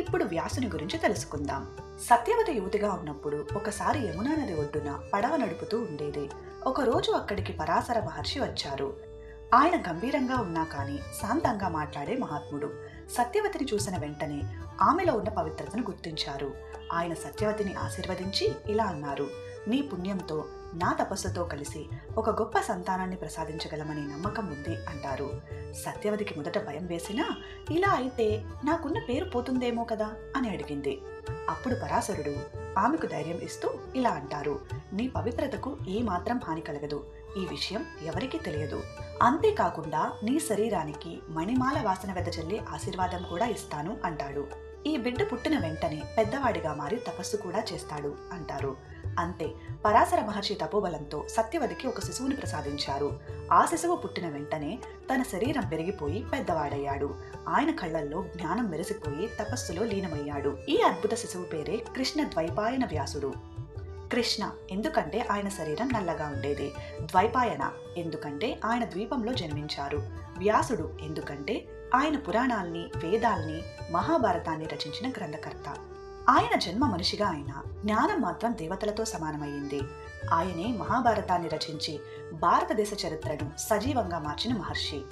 ఇప్పుడు వ్యాసుని గురించి తెలుసుకుందాం. సత్యవతి యువతిగా ఉన్నప్పుడు ఒకసారి యమునా నది ఒడ్డున పడవ నడుపుతూ ఉండేది. ఒకరోజు అక్కడికి పరాశర మహర్షి వచ్చారు. ఆయన గంభీరంగా ఉన్నా కానీ శాంతంగా మాట్లాడే మహాత్ముడు. సత్యవతిని చూసిన వెంటనే ఆమెలో ఉన్న పవిత్రతను గుర్తించారు. ఆయన సత్యవతిని ఆశీర్వదించి ఇలా అన్నారు. నీ పుణ్యంతో నా తపస్సుతో కలిసి ఒక గొప్ప సంతానాన్ని ప్రసాదించగలమనే నమ్మకం ఉంది అంటారు. సత్యవతికి మొదట భయం వేసినా ఇలా అయితే నాకున్న పేరు పోతుందేమో కదా? అని అడిగింది. అప్పుడు పరాశరుడు ఆమెకు ధైర్యం ఇస్తూ ఇలా అంటారు. నీ పవిత్రతకు ఏమాత్రం హాని కలగదు. ఈ విషయం ఎవరికీ తెలియదు. అంతేకాకుండా నీ శరీరానికి మణిమాల వాసన వెదజల్లే ఆశీర్వాదం కూడా ఇస్తాను అంటాడు. ఈ బిడ్డ పుట్టిన వెంటనే పెద్దవాడిగా మారి తపస్సు కూడా చేస్తాడు అంటారు. అంతే. పరాశర మహర్షి తపోబలంతో సత్యవతికి ఒక శిశువుని ప్రసాదించారు. ఆ శిశువు పుట్టిన వెంటనే తన శరీరం పెరిగిపోయి పెద్దవాడయ్యాడు. ఆయన కళ్ళల్లో జ్ఞానం మెరిసిపోయి తపస్సులో లీనమయ్యాడు. ఈ అద్భుత శిశువు పేరే కృష్ణ ద్వైపాయన వ్యాసుడు. కృష్ణ ఎందుకంటే ఆయన శరీరం నల్లగా ఉండేది. ద్వైపాయన ఎందుకంటే ఆయన ద్వీపంలో జన్మించారు. వ్యాసుడు ఎందుకంటే ఆయన పురాణాల్ని వేదాల్ని మహాభారతాన్ని రచించిన గ్రంథకర్త. ఆయన జన్మ మనిషిగా ఆయన జ్ఞానం మాత్రం దేవతలతో సమానమయ్యింది. ఆయనే మహాభారతాన్ని రచించి భారతదేశ చరిత్రను సజీవంగా మార్చిన మహర్షి.